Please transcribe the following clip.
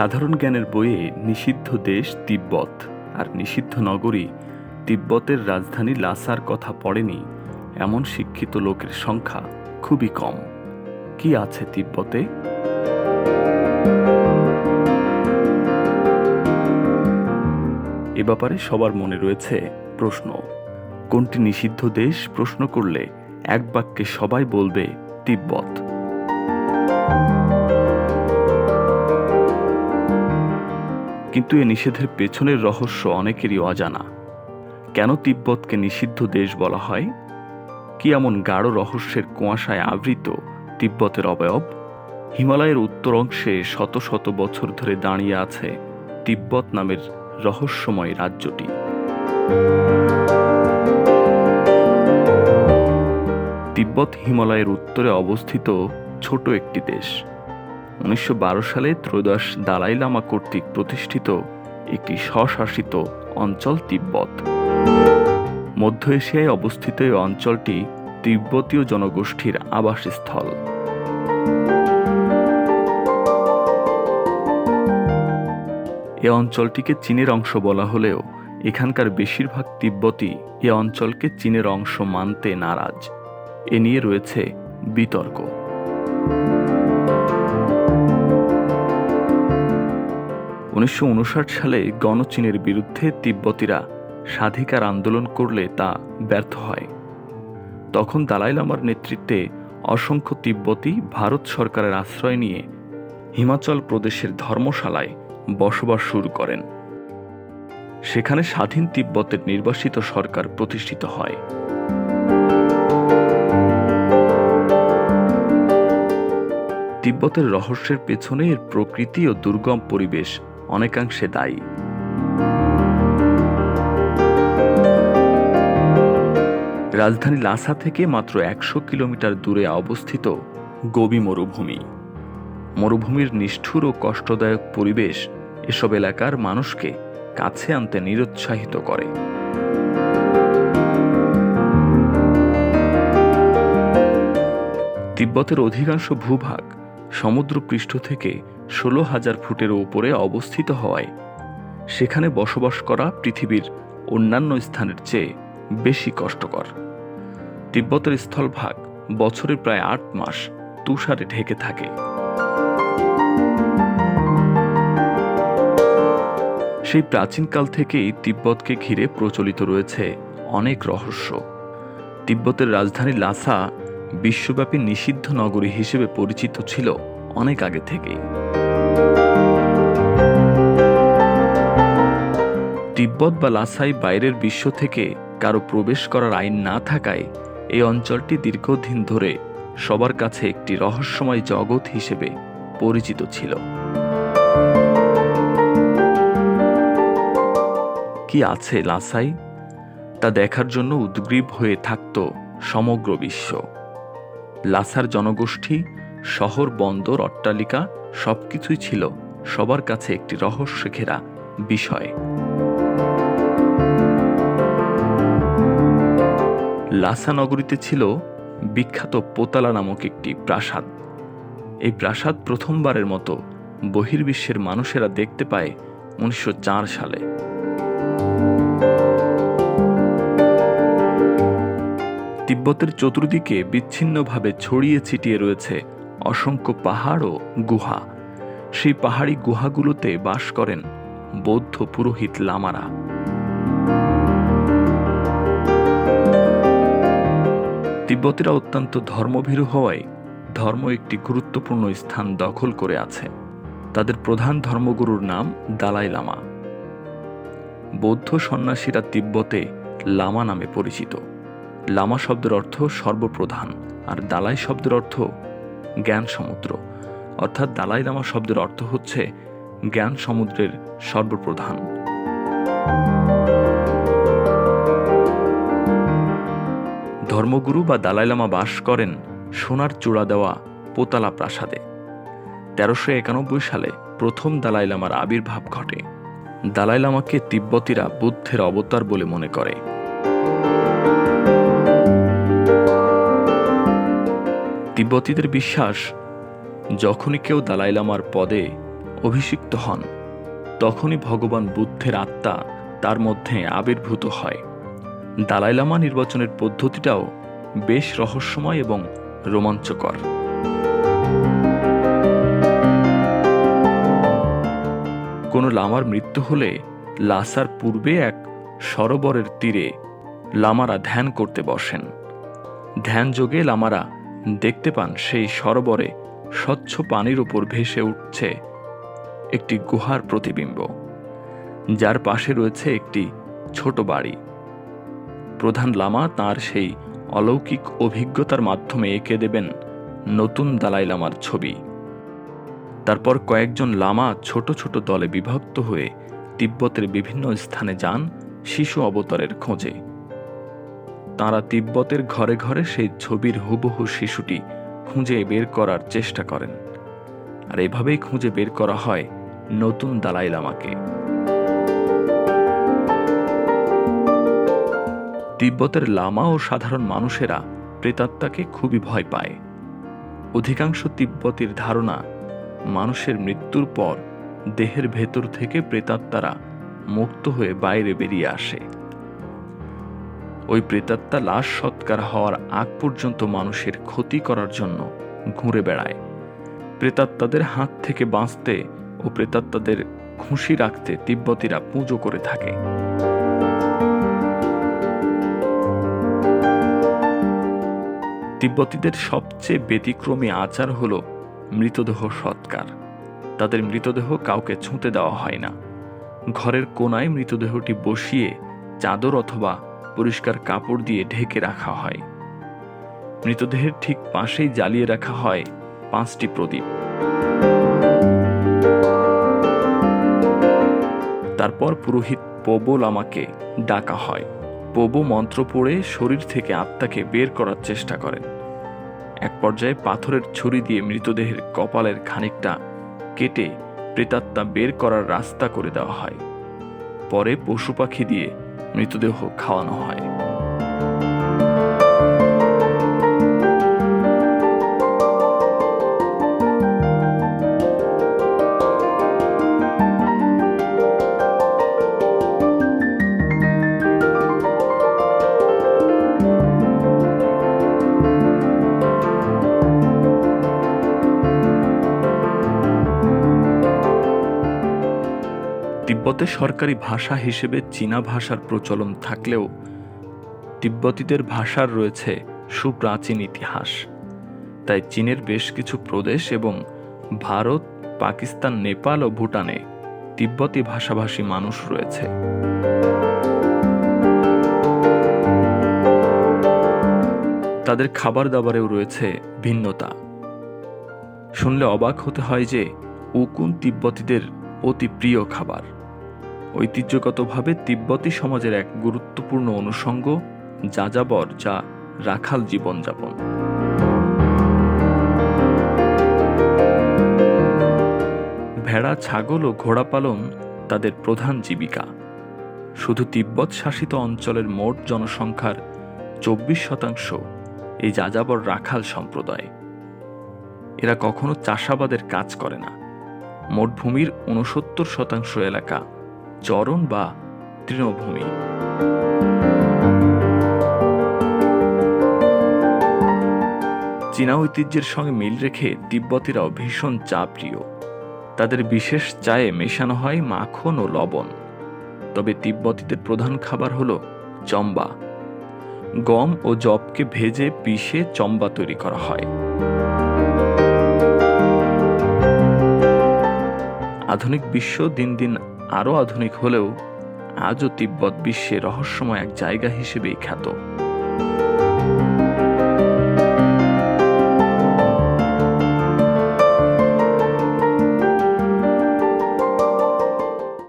সাধারণ জ্ঞানের বইয়ে নিষিদ্ধ দেশ তিব্বত, আর নিষিদ্ধ নগরী তিব্বতের রাজধানী লাসার কথা পড়েনি, এমন শিক্ষিত লোকের সংখ্যা খুবই কম। কি আছে তিব্বতে? এ ব্যাপারে সবার মনে রয়েছে প্রশ্ন। কোনটি নিষিদ্ধ দেশ প্রশ্ন করলে এক বাক্যে সবাই বলবে তিব্বত। কিন্তু এ নিষেধের পেছনের রহস্য অনেকেরই অজানা। কেন তিব্বতকে নিষিদ্ধ দেশ বলা হয়? কি এমন গাঢ় রহস্যের কুয়াশায় আবৃত তিব্বতের অবয়ব? হিমালয়ের উত্তর অংশে শত শত বছর ধরে দাঁড়িয়ে আছে তিব্বত নামের রহস্যময় রাজ্যটি। তিব্বত হিমালয়ের উত্তরে অবস্থিত ছোট একটি দেশ। উনিশশো বারো সালে ত্রয়োদশ দালাই লামা কর্তৃক প্রতিষ্ঠিত একটি স্বশাসিত অঞ্চল তিব্বত। মধ্য এশিয়ায় অবস্থিত এই অঞ্চলটি তিব্বতীয় জনগোষ্ঠীর আবাসস্থল। এ অঞ্চলটিকে চীনের অংশ বলা হলেও এখানকার বেশিরভাগ তিব্বতী এ অঞ্চলকে চীনের অংশ মানতে নারাজ। এ নিয়ে রয়েছে বিতর্ক। উনিশশো উনষাট সালে গণচীনের বিরুদ্ধে তিব্বতীরা স্বাধিকার আন্দোলন করলে তা ব্যর্থ হয়। তখন দালাই লামার নেতৃত্বে অসংখ্য তিব্বতী ভারত সরকারের আশ্রয় নিয়ে হিমাচল প্রদেশের ধর্মশালায় বসবাস শুরু করেন। সেখানে স্বাধীন তিব্বতের নির্বাসিত সরকার প্রতিষ্ঠিত হয়। তিব্বতের রহস্যের পেছনে এর প্রকৃতি ও দুর্গম পরিবেশ অনেকাংশে দায়ী। রাজধানী লাসা থেকে মাত্র একশো কিলোমিটার দূরে অবস্থিত গোবি মরুভূমি। মরুভূমির নিষ্ঠুর ও কষ্টদায়ক পরিবেশ এসব এলাকার মানুষকে কাছে আনতে নিরুৎসাহিত করে। তিব্বতের অধিকাংশ ভূভাগ সমুদ্রপৃষ্ঠ থেকে ষোলো হাজার ফুটের উপরে অবস্থিত হওয়ায়, সেখানে বসবাস করা পৃথিবীর অন্যান্য স্থানের চেয়ে বেশি কষ্টকর। তিব্বতের স্থলভাগ বছরে প্রায় আট মাস তুষারে ঢেকে থাকে। সেই প্রাচীনকাল থেকেই তিব্বতকে ঘিরে প্রচলিত রয়েছে অনেক রহস্য। তিব্বতের রাজধানী লাসা বিশ্বব্যাপী নিষিদ্ধ নগরী হিসেবে পরিচিত ছিল। অনেক আগে থেকেই। তিব্বত বা লাসাই বাইরের বিশ্ব থেকে কারও প্রবেশ করার আইন না থাকায় এই অঞ্চলটি দীর্ঘদিন ধরে সবার কাছে একটি রহস্যময় জগৎ হিসেবে পরিচিত ছিল। কি আছে লাসাই? তা দেখার জন্য উদ্গ্রীব হয়ে থাকত সমগ্র বিশ্ব। লাসার জনগোষ্ঠী শহর বন্দর, অট্টালিকা, সবকিছুই ছিল সবার কাছে একটি রহস্য ঘেরা বিষয়। লাসা নগরীতে ছিল বিখ্যাত পোতালা নামক একটি প্রাসাদ। এই প্রাসাদ প্রথমবারের মতো বহির্বিশ্বের মানুষেরা দেখতে পায় উনিশশো চার সালে। তিব্বতের চতুর্দিকে বিচ্ছিন্নভাবে ছড়িয়ে ছিটিয়ে রয়েছে অসংখ্য পাহাড় ও গুহা। সেই পাহাড়ি গুহাগুলোতে বাস করেন বৌদ্ধ পুরোহিত লামারা। তিব্বতীরা অত্যন্ত ধর্মভীরু হওয়ায় ধর্ম একটি গুরুত্বপূর্ণ স্থান দখল করে আছে। তাদের প্রধান ধর্মগুরুর নাম দালাই লামা। বৌদ্ধ সন্ন্যাসীরা তিব্বতে লামা নামে পরিচিত। লামা শব্দের অর্থ সর্বপ্রধান, আর দালাই শব্দের অর্থ জ্ঞান সমুদ্র অর্থাৎ দালাই লামা শব্দের অর্থ হচ্ছে জ্ঞান সমুদ্রের সর্বপ্রধান। ধর্মগুরু বা দালাই লামা বাস করেন সোনার চূড়া দেওয়া পোতালা প্রাসাদে। তেরোশো একানব্বই সালে প্রথম দালাই লামার আবির্ভাব ঘটে। দালাই লামাকে তিব্বতীরা বুদ্ধের অবতার বলে মনে করে। তিব্বতীদের বিশ্বাস, যখনই কেউ দালাই লামার পদে অভিষিক্ত হন, তখনই ভগবান বুদ্ধের আত্মা তার মধ্যে আবির্ভূত হয়। দালাই লামা নির্বাচনের পদ্ধতিটাও বেশ রহস্যময় এবং রোমাঞ্চকর। কোনো লামার মৃত্যু হলে লাসার পূর্বে এক সরোবরের তীরে লামারা ধ্যান করতে বসেন। ধ্যান যোগে লামারা দেখতে পান সেই সরোবরে স্বচ্ছ পানির উপর ভেসে উঠছে একটি গুহার প্রতিবিম্ব। যার পাশে রয়েছে একটি ছোট বাড়ি। প্রধান লামা তার সেই অলৌকিক অভিজ্ঞতার মাধ্যমে এঁকে দেবেন নতুন দালাই লামার ছবি। তারপর কয়েকজন লামা ছোট ছোট দলে বিভক্ত হয়ে তিব্বতের বিভিন্ন স্থানে যান শিশু অবতারের খোঁজে। তাঁরা তিব্বতের ঘরে ঘরে সেই ছবির হুবহু শিশুটি খুঁজে বের করার চেষ্টা করেন। আর এভাবেই খুঁজে বের করা হয় নতুন দালাই লামাকে। তিব্বতের লামা ও সাধারণ মানুষেরা প্রেতাত্মাকে খুবই ভয় পায়। অধিকাংশ তিব্বতীর ধারণা, মানুষের মৃত্যুর পর দেহের ভেতর থেকে প্রেতাত্মারা মুক্ত হয়ে বাইরে বেরিয়ে আসে। ওই প্রেতাত্মা লাশ সৎকার হওয়ার আগ পর্যন্ত মানুষের ক্ষতি করার জন্য ঘুরে বেড়ায়। প্রেতাত্মাদের হাত থেকে বাঁচতে ও প্রেতাত্মাদের খুশি রাখতে তিব্বতীরা পুজো করে থাকে। তিব্বতীদের সবচেয়ে ব্যতিক্রমী আচার হল মৃতদেহ সৎকার। তাদের মৃতদেহ কাউকে ছুঁতে দেওয়া হয় না। ঘরের কোনায় মৃতদেহটি বসিয়ে চাদর অথবা পরিষ্কার কাপড় দিয়ে ঢেকে রাখা হয়। মৃতদেহের ঠিক পাশেই জ্বালিয়ে রাখা হয় পাঁচটি প্রদীপ। তারপর পুরোহিত পোবল আমাকে ডাকা হয়। পোবো মন্ত্র পড়ে শরীর থেকে আত্মাকে বের করার চেষ্টা করেন। এক পর্যায়ে পাথরের ছুরি দিয়ে মৃতদেহের কপালের খানিকটা কেটে প্রেতাত্মা বের করার রাস্তা করে দেওয়া হয়। পরে পশু পাখি দিয়ে মৃতদেহ খাওয়ানো হয় তিব্বতে সরকারি ভাষা হিসেবে চীনা ভাষার প্রচলন থাকলেও তিব্বতীদের ভাষার রয়েছে সুপ্রাচীন ইতিহাস। তাই চীনের বেশ কিছু প্রদেশ এবং ভারত, পাকিস্তান, নেপাল ও ভুটানে তিব্বতী ভাষাভাষী মানুষ রয়েছে। তাদের খাবার দাবারেও রয়েছে ভিন্নতা। শুনলে অবাক হতে হয় যে উকুন তিব্বতীদের অতি প্রিয় খাবার। ঐতিহ্যগতভাবে তিব্বতী সমাজের এক গুরুত্বপূর্ণ অনুষঙ্গ যাযাবর, যা রাখাল জীবনযাপন। ভেড়া, ছাগল ও ঘোড়া পালন তাদের প্রধান জীবিকা। শুধু তিব্বত শাসিত অঞ্চলের মোট জনসংখ্যার চব্বিশ শতাংশ এই যাযাবর রাখাল সম্প্রদায়। এরা কখনো চাষাবাদের কাজ করে না। মোট ভূমির উনসত্তর শতাংশ এলাকা চরণ বা তৃণভূমি। চীনা ঐতিহ্যের সঙ্গে মিল রেখে তিব্বতীরাও ভীষণ চা প্রিয় তাদের বিশেষ চায়ে মেশানো হয় মাখন ও লবণ। তবে তিব্বতীদের প্রধান খাবার হলো চম্বা। গম ও জবকে ভেজে পিষে চম্বা তৈরি করা হয়। আধুনিক বিশ্ব দিন দিন আরও আধুনিক হলেও আজও তিব্বত বিশ্বে রহস্যময় এক জায়গা হিসেবেই খ্যাত।